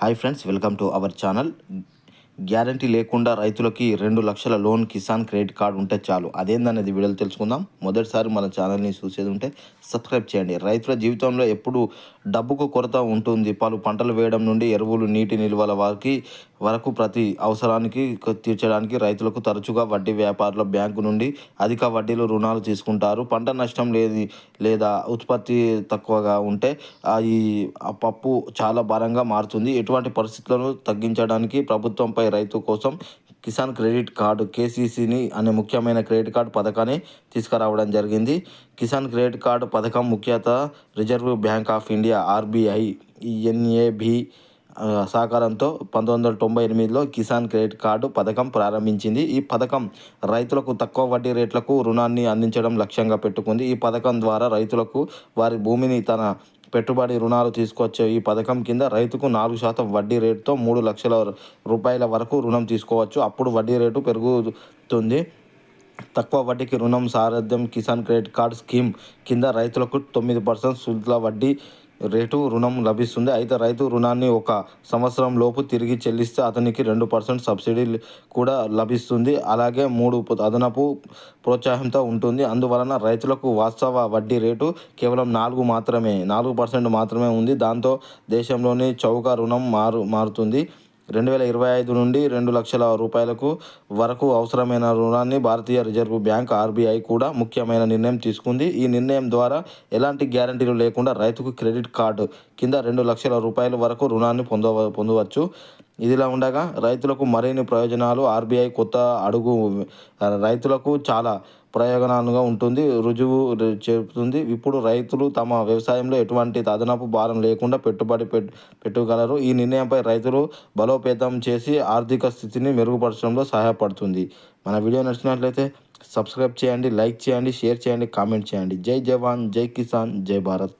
Hi friends welcome to our channel. Guarantee లేకుండా రైతులకి రెండు లక్షల లోన్ కిసాన్ క్రెడిట్ కార్డు ఉంటే చాలు. అదేందనేది వీడియోలో తెలుసుకుందాం. మొదటిసారి మన ఛానల్ని చూసేది ఉంటే సబ్స్క్రైబ్ చేయండి. రైతుల జీవితంలో ఎప్పుడు డబ్బుకు కొరత ఉంటుంది. పలు పంటలు వేయడం నుండి ఎరువులు నీటి నిల్వల వారికి వరకు ప్రతి అవసరానికి తీర్చడానికి రైతులకు తరచుగా వడ్డీ వ్యాపారుల బ్యాంకు నుండి అధిక వడ్డీలు రుణాలు తీసుకుంటారు. పంట నష్టం లేని లేదా ఉత్పత్తి తక్కువగా ఉంటే ఆ ఈ పప్పు చాలా భారంగా మారుతుంది. ఎటువంటి పరిస్థితులను తగ్గించడానికి ప్రభుత్వంపై రైతు కోసం కిసాన్ క్రెడిట్ కార్డు కేసీసీని అనే ముఖ్యమైన క్రెడిట్ కార్డు పథకాన్ని తీసుకురావడం జరిగింది. కిసాన్ క్రెడిట్ కార్డు పథకం ముఖ్యత reserve bank of India RBI NAB సహకారంతో పంతొమ్మిది వందల తొంభై ఎనిమిదిలో కిసాన్ క్రెడిట్ కార్డు పథకం ప్రారంభించింది. ఈ పథకం రైతులకు తక్కువ వడ్డీ రేట్లకు రుణాన్ని అందించడం లక్ష్యంగా పెట్టుకుంది. ఈ పథకం ద్వారా రైతులకు వారి భూమిని తన పెట్టుబడి రుణాలు తీసుకొచ్చే ఈ పథకం కింద రైతుకు నాలుగు శాతం వడ్డీ రేటుతో మూడు లక్షల రూపాయల వరకు రుణం తీసుకోవచ్చు. అప్పుడు వడ్డీ రేటు పెరుగుతుంది. తక్కువ వడ్డీకి రుణం సారథ్యం కిసాన్ క్రెడిట్ కార్డ్ స్కీమ్ కింద రైతులకు తొమ్మిది పర్సెంట్ సుల్ల వడ్డీ రేటు రుణం లభిస్తుంది. అయితే రైతు రుణాన్ని ఒక సంవత్సరం లోపు తిరిగి చెల్లిస్తే అతనికి రెండు పర్సెంట్ సబ్సిడీ కూడా లభిస్తుంది. అలాగే మూడు అదనపు ప్రోత్సాహంతో ఉంటుంది. అందువలన రైతులకు వాస్తవ వడ్డీ రేటు కేవలం నాలుగు మాత్రమే నాలుగు పర్సెంట్ మాత్రమే ఉంది. దాంతో దేశంలోని చౌక రుణం మారు మారుతుంది. రెండు వేల ఇరవై ఐదు నుండి రెండు లక్షల రూపాయలకు వరకు అవసరమైన రుణాన్ని భారతీయ రిజర్వ్ బ్యాంక్ ఆర్బీఐ కూడా ముఖ్యమైన నిర్ణయం తీసుకుంది. ఈ నిర్ణయం ద్వారా ఎలాంటి గ్యారంటీలు లేకుండా రైతుకు క్రెడిట్ కార్డు కింద రెండు లక్షల రూపాయల వరకు రుణాన్ని పొందవ పొందవచ్చు. ఇదిలా ఉండగా రైతులకు మరిన్ని ప్రయోజనాలు ఆర్బీఐ కొత్త అడుగు రైతులకు చాలా ప్రయోజనాలుగా ఉంటుంది రుజువు చెబుతుంది ఇప్పుడు రైతులు తమ వ్యవసాయంలో ఎటువంటి అదనపు భారం లేకుండా పెట్టుబడి పెట్టగలరు. ఈ నిర్ణయంపై రైతులు బలోపేతం చేసి ఆర్థిక స్థితిని మెరుగుపరచడంలో సహాయపడుతుంది. మన వీడియో నచ్చినట్లయితే సబ్స్క్రైబ్ చేయండి లైక్ చేయండి షేర్ చేయండి కామెంట్ చేయండి. జై జవాన్ జై కిసాన్ జై భారత్.